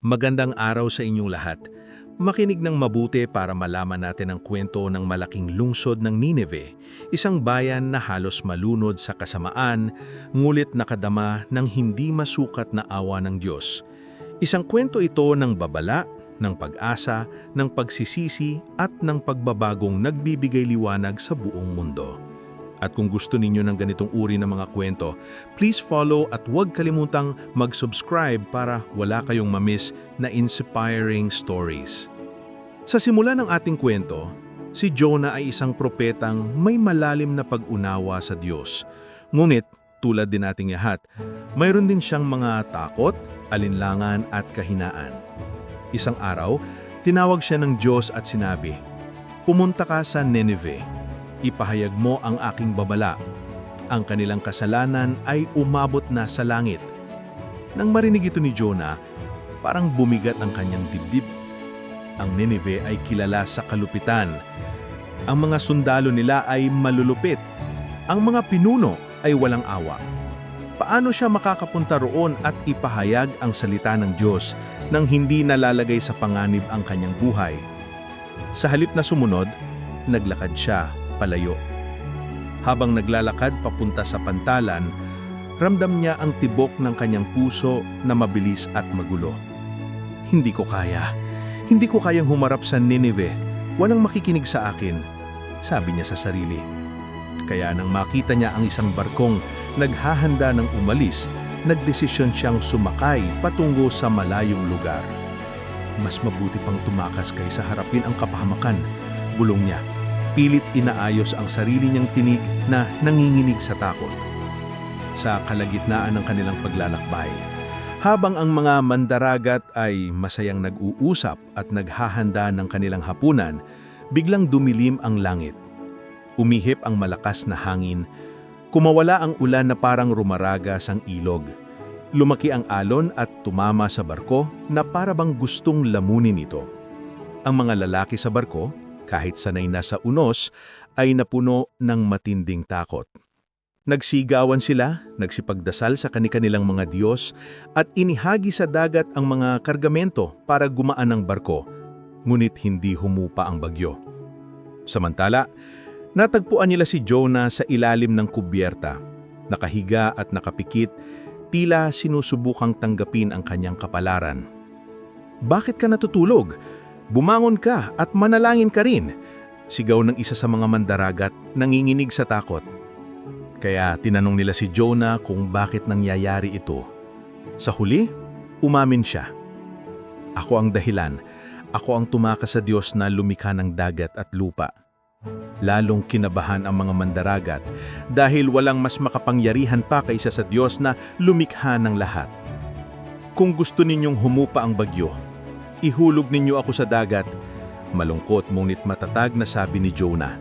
Magandang araw sa inyong lahat. Makinig ng mabuti para malaman natin ang kwento ng malaking lungsod ng Nineveh, isang bayan na halos malunod sa kasamaan, ngulit nakadama ng hindi masukat na awa ng Diyos. Isang kwento ito ng babala, ng pag-asa, ng pagsisisi at ng pagbabagong nagbibigay liwanag sa buong mundo. At kung gusto ninyo ng ganitong uri ng mga kwento, please follow at huwag kalimutang mag-subscribe para wala kayong mamiss na inspiring stories. Sa simula ng ating kwento, si Jonah ay isang propetang may malalim na pag-unawa sa Diyos. Ngunit, tulad din nating lahat, mayroon din siyang mga takot, alinlangan at kahinaan. Isang araw, tinawag siya ng Diyos at sinabi, Pumunta ka sa Nineveh ipahayag mo ang aking babala. Ang kanilang kasalanan ay umabot na sa langit. Nang marinig ito ni Jonah, parang bumigat ang kanyang dibdib. Ang Nineveh ay kilala sa kalupitan. Ang mga sundalo nila ay malulupit. Ang mga pinuno ay walang awa. Paano siya makakapunta roon at ipahayag ang salita ng Diyos nang hindi nalalagay sa panganib ang kanyang buhay? Sa halip na sumunod, naglakad siya palayo. Habang naglalakad papunta sa pantalan, ramdam niya ang tibok ng kanyang puso na mabilis at magulo. Hindi ko kaya. Hindi ko kayang humarap sa Nineveh. Walang makikinig sa akin, sabi niya sa sarili. Kaya nang makita niya ang isang barkong naghahanda ng umalis, nagdesisyon siyang sumakay patungo sa malayong lugar. Mas mabuti pang tumakas kaysa harapin ang kapahamakan, bulong niya pilit inaayos ang sarili niyang tinig na nanginginig sa takot. Sa kalagitnaan ng kanilang paglalakbay, habang ang mga mandaragat ay masayang nag-uusap at naghahanda ng kanilang hapunan, biglang dumilim ang langit. Umihip ang malakas na hangin, kumawala ang ulan na parang rumaraga sang ilog. Lumaki ang alon at tumama sa barko na parabang gustong lamunin ito. Ang mga lalaki sa barko, kahit sanay na sa unos, ay napuno ng matinding takot. Nagsigawan sila, nagsipagdasal sa kanilang mga Diyos at inihagi sa dagat ang mga kargamento para gumaan ang barko, ngunit hindi humupa ang bagyo. Samantala, natagpuan nila si Jonah sa ilalim ng kubyerta, nakahiga at nakapikit, tila sinusubukang tanggapin ang kanyang kapalaran. Bakit ka natutulog? Bumangon ka at manalangin ka rin, sigaw ng isa sa mga mandaragat nanginginig sa takot. Kaya tinanong nila si Jonah kung bakit nangyayari ito. Sa huli, umamin siya. Ako ang dahilan. Ako ang tumakas sa Diyos na lumikha ng dagat at lupa. Lalong kinabahan ang mga mandaragat dahil walang mas makapangyarihan pa kaysa sa Diyos na lumikha ng lahat. Kung gusto ninyong humupa ang bagyo, ihulog ninyo ako sa dagat. Malungkot ngunit matatag na sabi ni Jonah.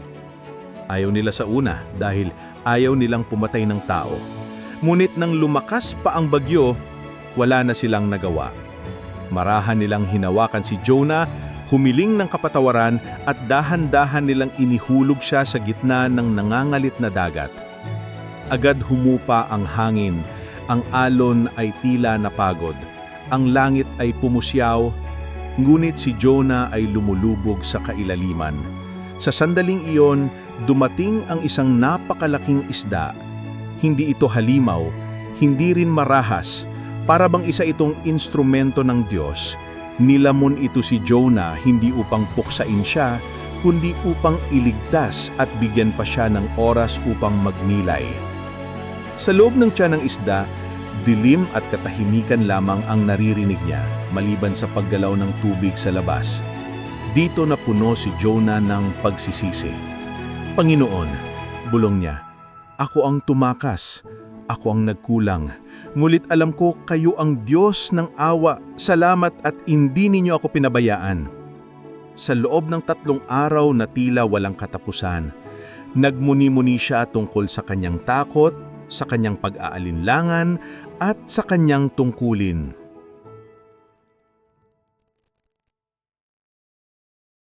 Ayaw nila sa una dahil ayaw nilang pumatay ng tao. Ngunit nang lumakas pa ang bagyo, wala na silang nagawa. Marahan nilang hinawakan si Jonah, humiling ng kapatawaran at dahan-dahan nilang inihulog siya sa gitna ng nangangalit na dagat. Agad humupa ang hangin, ang alon ay tila napagod, ang langit ay pumusyaw Ngunit si Jonah ay lumulubog sa kailaliman. Sa sandaling iyon, dumating ang isang napakalaking isda. Hindi ito halimaw, hindi rin marahas, para bang isa itong instrumento ng Diyos. Nilamon ito si Jonah hindi upang puksain siya, kundi upang iligtas at bigyan pa siya ng oras upang magnilay. Sa loob ng tiyan ng isda, Dilim at katahimikan lamang ang naririnig niya maliban sa paggalaw ng tubig sa labas. Dito na puno si Jonah ng pagsisisi. Panginoon, bulong niya, ako ang tumakas, ako ang nagkulang. Ngulit alam ko kayo ang Diyos ng awa, salamat at hindi ninyo ako pinabayaan. Sa loob ng tatlong araw na tila walang katapusan, nagmuni-muni siya tungkol sa kanyang takot, sa kanyang pag-aalinlangan at sa kanyang tungkulin.